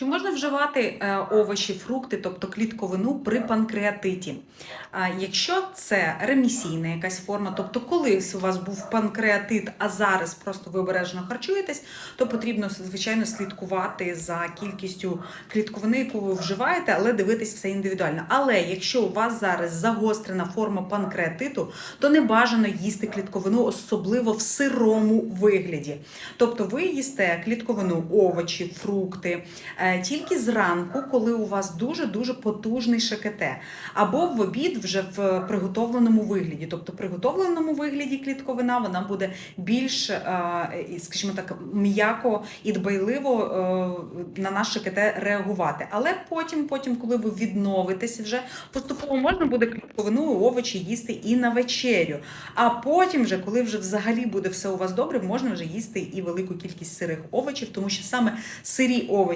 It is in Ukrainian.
Чи можна вживати е, овочі, фрукти, тобто клітковину при панкреатиті? Якщо це ремісійна якась форма, тобто колись у вас був панкреатит, а зараз просто ви обережно харчуєтесь, то потрібно звичайно слідкувати за кількістю клітковини, яку ви вживаєте, але дивитись все індивідуально. Але якщо у вас зараз загострена форма панкреатиту, то не бажано їсти клітковину, особливо в сирому вигляді. Тобто ви їсте клітковину, овочі, фрукти е, тільки зранку, коли у вас дуже дуже потужний ШКТ, або в обід вже в приготовленому вигляді. Тобто, в приготовленому вигляді клітковина вона буде більш, е, скажімо так, м'яко і дбайливо е, на наш ШКТ реагувати. Але потім, потім, коли ви відновитеся, вже поступово можна буде клітковину, овочі їсти і на вечерю. А потім, вже, коли вже взагалі буде все у вас добре, можна вже їсти і велику кількість сирих овочів, тому що саме сирі овочі.